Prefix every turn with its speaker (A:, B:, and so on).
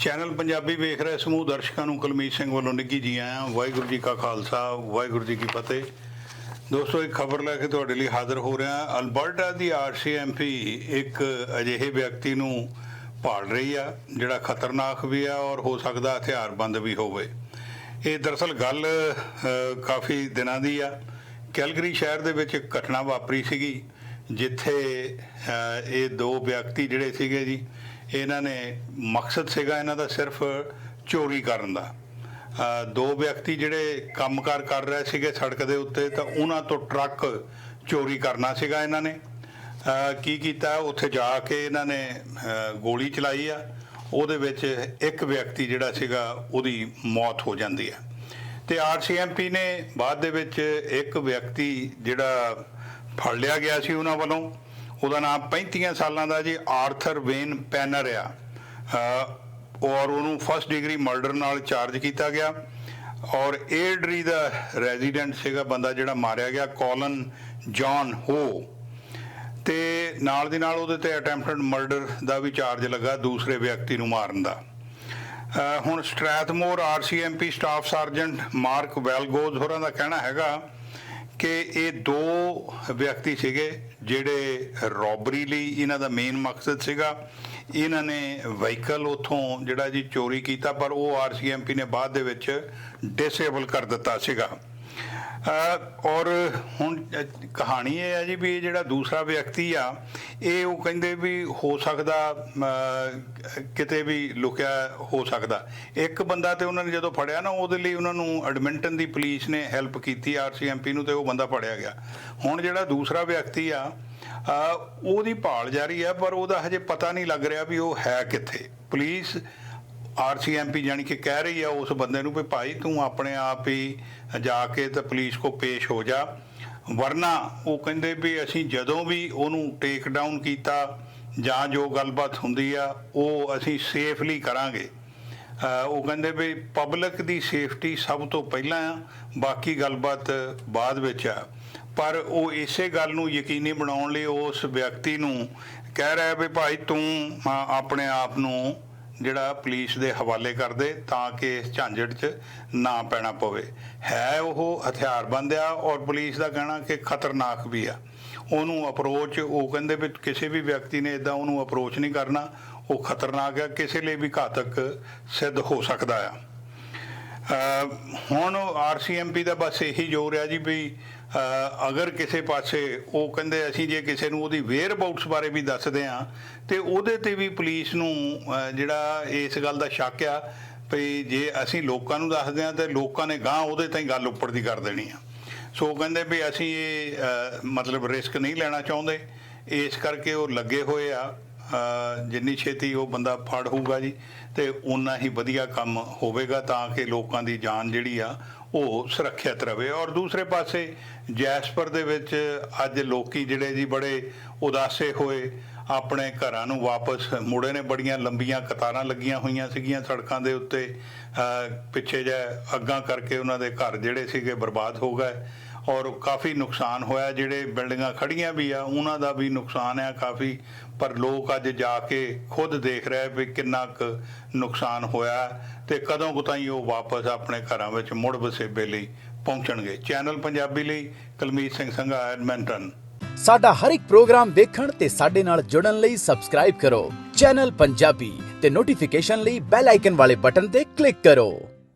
A: Channel Punjabi ਵੇਖ ਰਹੇ ਸਮੂਹ ਦਰਸ਼ਕਾਂ ਨੂੰ ਕੁਲਮੀਤ ਸਿੰਘ ਵੱਲੋਂ ਨਿੱਘੀ ਜੀ ਆਇਆਂ। ਵਾਹਿਗੁਰੂ ਜੀ ਕਾ ਖਾਲਸਾ, ਵਾਹਿਗੁਰੂ ਜੀ ਕੀ ਫਤਿਹ। ਦੋਸਤੋ, ਇੱਕ ਖਬਰ ਲੈ ਕੇ ਤੁਹਾਡੇ ਲਈ ਹਾਜ਼ਰ ਹੋ ਰਿਹਾ। ਅਲਬਰਟਾ ਦੀ ਆਰਸੀਐਮਪੀ ਇੱਕ ਅਜਿਹੇ ਵਿਅਕਤੀ ਨੂੰ ਭਾਲ ਰਹੀ ਆ, ਜਿਹੜਾ ਖਤਰਨਾਕ ਵੀ ਆ ਔਰ ਹੋ ਸਕਦਾ ਹਥਿਆਰਬੰਦ ਵੀ ਹੋਵੇ। ਇਹ ਦਰਅਸਲ ਗੱਲ ਕਾਫੀ ਦਿਨਾਂ ਦੀ ਆ। ਕੈਲਗਰੀ ਸ਼ਹਿਰ ਦੇ ਵਿੱਚ ਇੱਕ ਘਟਨਾ ਵਾਪਰੀ ਸੀਗੀ। ਜਿੱਥੇ ਇਹ ਦੋ ਵਿਅਕਤੀ ਜਿਹੜੇ ਸੀਗੇ ਜੀ, ਇਹਨਾਂ ਨੇ ਮਕਸਦ ਸੀਗਾ ਇਹਨਾਂ ਦਾ ਸਿਰਫ ਚੋਰੀ ਕਰਨ ਦਾ। ਦੋ ਵਿਅਕਤੀ ਜਿਹੜੇ ਕੰਮਕਾਰ ਕਰ ਰਹੇ ਸੀਗੇ ਸੜਕ ਦੇ ਉੱਤੇ, ਤਾਂ ਉਹਨਾਂ ਤੋਂ ਟਰੱਕ ਚੋਰੀ ਕਰਨਾ ਸੀਗਾ ਇਹਨਾਂ ਨੇ। ਕੀ ਕੀਤਾ? ਉੱਥੇ ਜਾ ਕੇ ਇਹਨਾਂ ਨੇ ਗੋਲੀ ਚਲਾਈ ਆ। ਉਹਦੇ ਵਿੱਚ ਇੱਕ ਵਿਅਕਤੀ ਜਿਹੜਾ ਸੀਗਾ, ਉਹਦੀ ਮੌਤ ਹੋ ਜਾਂਦੀ ਹੈ ਤੇ ਆਰਸੀਐਮਪੀ ਨੇ ਬਾਅਦ ਦੇ ਵਿੱਚ ਇੱਕ ਵਿਅਕਤੀ ਜਿਹੜਾ ਫੜ ਲਿਆ ਗਿਆ ਸੀ ਉਹਨਾਂ ਵੱਲੋਂ। ਉਹਦਾ ਨਾਮ 35 ਸਾਲਾਂ ਦਾ ਜੀ ਆਰਥਰ ਵੇਨ ਪੈਨਰ ਆ। ਔਰ ਉਹਨੂੰ ਫਸਟ ਡਿਗਰੀ ਮਰਡਰ ਨਾਲ ਚਾਰਜ ਕੀਤਾ ਗਿਆ। ਔਰ ਏਡਰੀ ਦਾ ਰੈਜ਼ੀਡੈਂਟ ਸੀਗਾ ਬੰਦਾ ਜਿਹੜਾ ਮਾਰਿਆ ਗਿਆ, ਕੋਲਨ ਜੌਨ ਹੋ। ਤੇ ਨਾਲ ਦੀ ਨਾਲ ਉਹਦੇ ਤੇ ਅਟੈਂਪਟਡ ਮਰਡਰ ਦਾ ਵੀ ਚਾਰਜ ਲੱਗਾ ਦੂਸਰੇ ਵਿਅਕਤੀ ਨੂੰ ਮਾਰਨ ਦਾ। ਅਹ ਹੁਣ Strathmore RCMP staff sergeant Mark ਵੈਲਗੋਜ਼ ਹੋਰਾਂ ਦਾ ਕਹਿਣਾ ਹੈਗਾ ਕਿ ਇਹ ਦੋ ਵਿਅਕਤੀ ਸੀਗੇ ਜਿਹੜੇ ਰੋਬਰੀ ਲਈ ਇਹਨਾਂ ਦਾ ਮੇਨ ਮਕਸਦ ਸੀਗਾ। ਇਹਨਾਂ ਨੇ ਵਹੀਕਲ ਉਥੋਂ ਜਿਹੜਾ ਜੀ ਚੋਰੀ ਕੀਤਾ, ਪਰ ਉਹ ਆਰਸੀਐਮਪੀ ਨੇ ਬਾਅਦ ਦੇ ਵਿੱਚ ਡਿਸੇਬਲ ਕਰ ਦਿੱਤਾ ਸੀਗਾ। ਔਰ ਹੁਣ ਕਹਾਣੀ ਇਹ ਹੈ ਜੀ ਵੀ ਇਹ ਜਿਹੜਾ ਦੂਸਰਾ ਵਿਅਕਤੀ ਆ, ਇਹ ਉਹ ਕਹਿੰਦੇ ਵੀ ਹੋ ਸਕਦਾ ਕਿਤੇ ਵੀ ਲੁਕਿਆ ਹੋ ਸਕਦਾ। ਇੱਕ ਬੰਦਾ ਤੇ ਉਹਨਾਂ ਨੇ ਜਦੋਂ ਫੜਿਆ ਨਾ, ਉਹਦੇ ਲਈ ਉਹਨਾਂ ਨੂੰ ਐਡਮਿੰਟਨ ਦੀ ਪੁਲਿਸ ਨੇ ਹੈਲਪ ਕੀਤੀ ਆਰਸੀਐਮਪੀ ਨੂੰ ਤੇ ਉਹ ਬੰਦਾ ਫੜਿਆ ਗਿਆ। ਹੁਣ ਜਿਹੜਾ ਦੂਸਰਾ ਵਿਅਕਤੀ ਆ ਉਹਦੀ ਭਾਲ ਜਾਰੀ ਆ, ਪਰ ਉਹਦਾ ਹਜੇ ਪਤਾ ਨਹੀਂ ਲੱਗ ਰਿਹਾ ਵੀ ਉਹ ਹੈ ਕਿੱਥੇ। ਪੁਲਿਸ ਆਰਸੀਐਮਪੀ ਜਾਨੀ ਕਿ ਕਹਿ ਰਹੀ ਆ ਉਸ ਬੰਦੇ ਨੂੰ ਵੀ ਭਾਈ ਤੂੰ ਆਪਣੇ ਆਪ ਹੀ ਜਾ ਕੇ ਤੇ ਪੁਲਿਸ ਕੋ ਪੇਸ਼ ਹੋ ਜਾ। ਵਰਨਾ ਉਹ ਕਹਿੰਦੇ ਵੀ ਅਸੀਂ ਜਦੋਂ ਵੀ ਉਹਨੂੰ ਟੇਕ ਡਾਊਨ ਕੀਤਾ ਜਾਂ ਜੋ ਗੱਲਬਾਤ ਹੁੰਦੀ ਆ, ਉਹ ਅਸੀਂ ਸੇਫਲੀ ਕਰਾਂਗੇ। ਉਹ ਕਹਿੰਦੇ ਵੀ ਪਬਲਿਕ ਦੀ ਸੇਫਟੀ ਸਭ ਤੋਂ ਪਹਿਲਾਂ ਆ, ਬਾਕੀ ਗੱਲਬਾਤ ਬਾਅਦ ਵਿੱਚ ਆ। ਪਰ ਉਹ ਇਸੇ ਗੱਲ ਨੂੰ ਯਕੀਨੀ ਬਣਾਉਣ ਲਈ ਉਸ ਵਿਅਕਤੀ ਨੂੰ ਕਹਿ ਰਿਹਾ ਵੀ ਭਾਈ ਤੂੰ ਆਪਣੇ ਆਪ ਨੂੰ ਜਿਹੜਾ ਪੁਲਿਸ ਦੇ ਹਵਾਲੇ ਕਰ ਦੇ ਤਾਂ ਕਿ ਇਸ ਝਾਂਜੜ 'ਚ ਨਾ ਪੈਣਾ ਪਵੇ। ਹੈ ਉਹ ਹਥਿਆਰਬੰਦ ਆ ਔਰ ਪੁਲਿਸ ਦਾ ਕਹਿਣਾ ਕਿ ਖਤਰਨਾਕ ਵੀ ਆ। ਉਹਨੂੰ ਅਪਰੋਚ ਉਹ ਕਹਿੰਦੇ ਵੀ ਕਿਸੇ ਵੀ ਵਿਅਕਤੀ ਨੇ ਇਦਾਂ ਉਹਨੂੰ ਅਪਰੋਚ ਨਹੀਂ ਕਰਨਾ। ਉਹ ਖਤਰਨਾਕ ਆ, ਕਿਸੇ ਲਈ ਵੀ ਘਾਤਕ ਸਿੱਧ ਹੋ ਸਕਦਾ ਆ। ਅਹ ਹੁਣ ਆਰਸੀਐਮਪੀ ਦਾ ਬਸ ਇਹੀ ਜ਼ੋਰ ਆ ਜੀ ਵੀ ਅਗਰ ਕਿਸੇ ਪਾਸੇ ਉਹ ਕਹਿੰਦੇ ਅਸੀਂ ਜੇ ਕਿਸੇ ਨੂੰ ਉਹਦੀ ਵੇਅਰ ਅਬਾਊਟਸ ਬਾਰੇ ਵੀ ਦੱਸਦੇ ਆ ਤੇ ਉਹਦੇ ਤੇ ਵੀ ਪੁਲਿਸ ਨੂੰ ਜਿਹੜਾ ਇਸ ਗੱਲ ਦਾ ਸ਼ੱਕ ਆ ਵੀ ਜੇ ਅਸੀਂ ਲੋਕਾਂ ਨੂੰ ਦੱਸਦੇ ਆ ਤੇ ਲੋਕਾਂ ਨੇ ਗਾਂ ਉਹਦੇ ਤਾਂ ਹੀ ਗੱਲ ਉੱਪਰ ਦੀ ਕਰ ਦੇਣੀ ਆ। ਸੋ ਕਹਿੰਦੇ ਵੀ ਅਸੀਂ ਇਹ ਮਤਲਬ ਰਿਸਕ ਨਹੀਂ ਲੈਣਾ ਚਾਹੁੰਦੇ। ਇਸ ਕਰਕੇ ਉਹ ਲੱਗੇ ਹੋਏ ਆ। ਜਿੰਨੀ ਛੇਤੀ ਉਹ ਬੰਦਾ ਫੜ ਹੋਊਗਾ ਜੀ, ਤੇ ਉਨਾ ਹੀ ਵਧੀਆ ਕੰਮ ਹੋਵੇਗਾ ਤਾਂ ਕਿ ਲੋਕਾਂ ਦੀ ਜਾਨ ਜਿਹੜੀ ਆ ਉਹ ਸੁਰੱਖਿਅਤ ਰਵੇ। ਔਰ ਦੂਸਰੇ ਪਾਸੇ ਜੈਸਪਰ ਦੇ ਵਿੱਚ ਅੱਜ ਲੋਕੀ ਜਿਹੜੇ ਜੀ ਬੜੇ ਉਦਾਸੇ ਹੋਏ, ਆਪਣੇ ਘਰਾਂ ਨੂੰ ਵਾਪਸ ਮੁੜੇ ਨੇ, ਬੜੀਆਂ ਲੰਬੀਆਂ ਕਤਾਰਾਂ ਲੱਗੀਆਂ ਹੋਈਆਂ ਸੀਗੀਆਂ ਸੜਕਾਂ ਦੇ ਉੱਤੇ। ਪਿੱਛੇ ਜੇ ਅੱਗਾਂ ਕਰਕੇ ਉਹਨਾਂ ਦੇ ਘਰ ਜਿਹੜੇ ਸੀਗੇ ਬਰਬਾਦ ਹੋ ਗਏ। ਔਰ ਕਾਫੀ ਨੁਕਸਾਨ ਹੋਇਆ, ਜਿਹੜੇ ਬਿਲਡਿੰਗਾਂ ਖੜੀਆਂ ਵੀ ਆ, ਉਹਨਾਂ ਦਾ ਵੀ ਨੁਕਸਾਨ ਆ ਕਾਫੀ। ਪਰ ਲੋਕ ਅੱਜ ਜਾ ਕੇ ਖੁਦ ਦੇਖ ਰਹੇ ਵੀ ਕਿੰਨਾ ਕੁ ਨੁਕਸਾਨ ਹੋਇਆ ਤੇ ਕਦੋਂ ਕੁ ਤਾਈਂ ਉਹ ਵਾਪਸ ਆਪਣੇ ਘਰਾਂ ਵਿੱਚ ਮੁੜ ਵਸੇਬੇ ਲਈ ਪਹੁੰਚਣਗੇ। ਚੈਨਲ ਪੰਜਾਬੀ ਲਈ ਕਲਮੀਤ ਸਿੰਘ ਸੰਘਾ, ਐਡਮਿੰਟਨ।
B: ਸਾਡਾ ਹਰ ਇੱਕ ਪ੍ਰੋਗਰਾਮ ਦੇਖਣ ਤੇ ਸਾਡੇ ਨਾਲ ਜੁੜਨ ਲਈ ਸਬਸਕ੍ਰਾਈਬ ਕਰੋ। ਚੈਨਲ ਪੰਜਾਬੀ ਤੇ ਨੋਟੀਫਿਕੇਸ਼ਨ ਲਈ ਬੈਲ ਆਈਕਨ ਵਾਲੇ ਬਟਨ ਤੇ ਕਲਿੱਕ ਕਰੋ।